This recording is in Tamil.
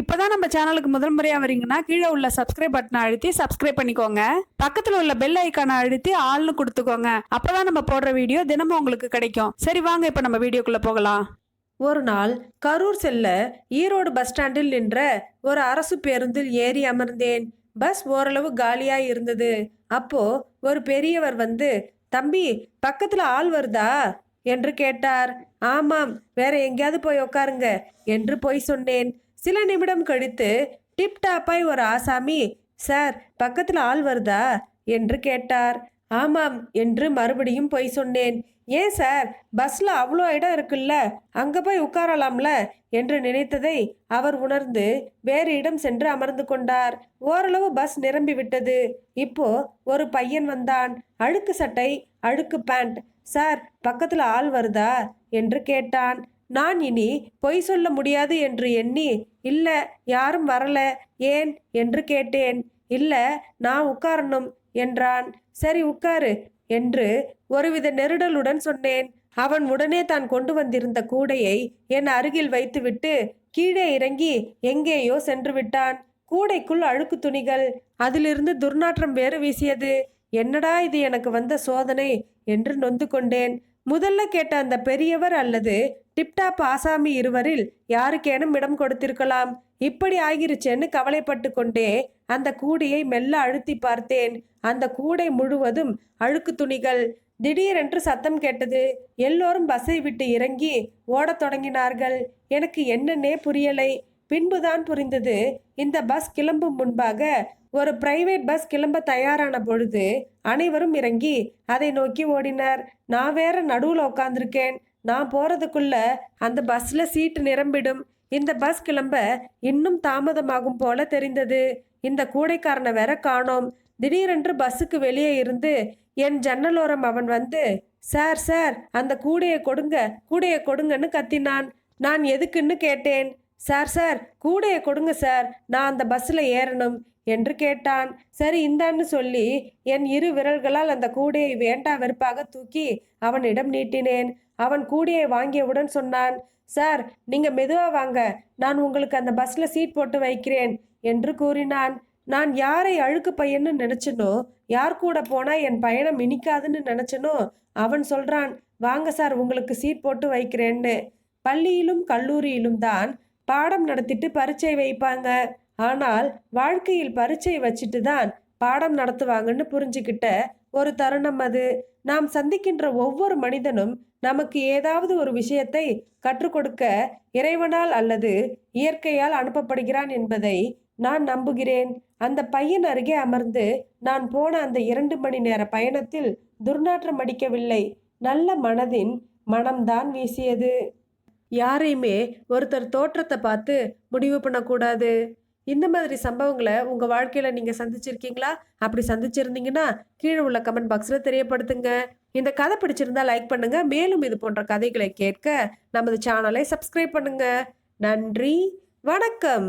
இப்போதான் நம்ம சேனலுக்கு முதல் முறையாக வரீங்கன்னா கீழே உள்ள சப்ஸ்கிரைப் பட்டனை அழுத்தி சப்ஸ்கிரைப் பண்ணிக்கோங்க. பக்கத்தில் உள்ள பெல் ஐக்கானை அழுத்தி ஆள்னு கொடுத்துக்கோங்க. அப்போதான் நம்ம போடுற வீடியோ தினமும் உங்களுக்கு கிடைக்கும். சரி வாங்க இப்போ நம்ம வீடியோக்குள்ளே போகலாம். ஒரு நாள் கரூர் செல்ல ஈரோடு பஸ் ஸ்டாண்டில் நின்ற ஒரு அரசு பேருந்தில் ஏறி அமர்ந்தேன். பஸ் ஓரளவு காலியா இருந்தது. அப்போ ஒரு பெரியவர் வந்து தம்பி பக்கத்துல ஆள் வருதா? என்று கேட்டார். ஆமாம் வேற எங்கேயாவது போய் உக்காருங்க என்று போய் சொன்னேன். சில நிமிடம் கழித்து டிப் டாப்பாய் ஒரு ஆசாமி சார் பக்கத்தில் ஆள் வருதா? என்று கேட்டார். ஆமாம் என்று மறுபடியும் போய் சொன்னேன். ஏன் சார் பஸ்ல அவ்வளோ இடம் இருக்குல்ல அங்க போய் உட்காரலாம்ல? என்று நினைத்ததை அவர் உணர்ந்து வேறு இடம் சென்று அமர்ந்து கொண்டார். ஓரளவு பஸ் நிரம்பி விட்டது. இப்போ ஒரு பையன் வந்தான். அழுக்கு சட்டை அழுக்கு பேண்ட். சார் பக்கத்துல ஆள் வருதா? என்று கேட்டான். நான் இனி பொய் சொல்ல முடியாது என்று எண்ணி இல்லை யாரும் வரல ஏன்? என்று கேட்டேன். இல்லை நான் உட்காரணும் என்றான். சரி உட்காரு என்று ஒருவித நெருடலுடன் சொன்னேன். அவன் உடனே தான் கொண்டு வந்திருந்த கூடையை என் அருகில் வைத்துவிட்டு கீழே இறங்கி எங்கேயோ சென்று விட்டான். கூடைக்குள் அழுக்கு துணிகள் அதிலிருந்து துர்நாற்றம் வேறு வீசியது. என்னடா இது எனக்கு வந்த சோதனை? என்று நொந்து கொண்டேன். முதல்ல கேட்ட அந்த பெரியவர் அல்லது டிப்டாப் ஆசாமி இருவரில் யாருக்கேனும் இடம் கொடுத்திருக்கலாம். இப்படி ஆகிருச்சேன்னு கவலைப்பட்டு கொண்டே அந்த கூடையை மெல்ல அழுத்தி பார்த்தேன். அந்த கூடை முழுவதும் அழுக்கு துணிகள். திடீரென்று சத்தம் கேட்டது. எல்லோரும் பஸ்ஸை விட்டு இறங்கி ஓடத் தொடங்கினார்கள். எனக்கு என்னன்னே புரியலை. பின்புதான் புரிந்தது. இந்த பஸ் கிளம்பும் முன்பாக ஒரு பிரைவேட் பஸ் கிளம்ப தயாரான பொழுது அனைவரும் இறங்கி அதை நோக்கி ஓடினர். நான் வேற நடுவில் உட்காந்துருக்கேன் நான் போறதுக்குள்ள அந்த பஸ்ல சீட்டு நிரம்பிடும். இந்த பஸ் கிளம்ப இன்னும் தாமதமாகும் போல தெரிந்தது. இந்த கூடைக்காரனை வேற காணோம். திடீரென்று பஸ்ஸுக்கு வெளியே இருந்து என் ஜன்னலோரம் அவன் வந்து சார் சார் அந்த கூடையை கொடுங்க கூடையை கொடுங்கன்னு கத்தினான். நான் எதுக்குன்னு கேட்டேன். சார் சார் கூடையை கொடுங்க சார். நான் அந்த பஸ்ஸில் ஏறணும் என்று கேட்டான். சரி இந்தான்னு சொல்லி என் இரு விரல்களால் அந்த கூடையை வேண்டா வெறுப்பாக தூக்கி அவனிடம் நீட்டினேன். அவன் கூடையை வாங்கியவுடன் சொன்னான் சார் நீங்கள் மெதுவாக வாங்க. நான் உங்களுக்கு அந்த பஸ்ஸில் சீட் போட்டு வைக்கிறேன் என்று கூறினான். நான் யாரை அழுக்கு பையன்னு நினச்சனோ யார் கூட போனால் என் பயணம் இனிக்காதுன்னு நினச்சனோ அவன் சொல்கிறான் வாங்க சார் உங்களுக்கு சீட் போட்டு வைக்கிறேன்னு. பள்ளியிலும் கல்லூரியிலும் தான் பாடம் நடத்திட்டு பரீட்சை வைப்பாங்க. ஆனால் வாழ்க்கையில் பரீட்சை வச்சுட்டு தான் பாடம் நடத்துவாங்கன்னு புரிஞ்சுக்கிட்ட ஒரு தருணம் அது. நாம் சந்திக்கின்ற ஒவ்வொரு மனிதனும் நமக்கு ஏதாவது ஒரு விஷயத்தை கற்றுக் கொடுக்க இறைவனால் அல்லது இயற்கையால் அனுப்பப்படுகிறான் என்பதை நான் நம்புகிறேன். அந்த பையன் அருகே அமர்ந்து நான் போன அந்த இரண்டு மணி நேர பயணத்தில் துர்நாற்றம் அடிக்கவில்லை. நல்ல மனதின் மனம்தான் வீசியது. யாரையுமே ஒருத்தர் தோற்றத்தை பார்த்து முடிவு பண்ணக்கூடாது. இந்த மாதிரி சம்பவங்களை உங்கள் வாழ்க்கையில் நீங்கள் சந்திச்சிருக்கீங்களா? அப்படி சந்திச்சிருந்தீங்கன்னா கீழே உள்ள கமெண்ட் பாக்ஸில் தெரியப்படுத்துங்க. இந்த கதை பிடிச்சிருந்தா லைக் பண்ணுங்க. மேலும் இது போன்ற கதைகளை கேட்க நமது சேனலை சப்ஸ்கிரைப் பண்ணுங்க. நன்றி. வணக்கம்.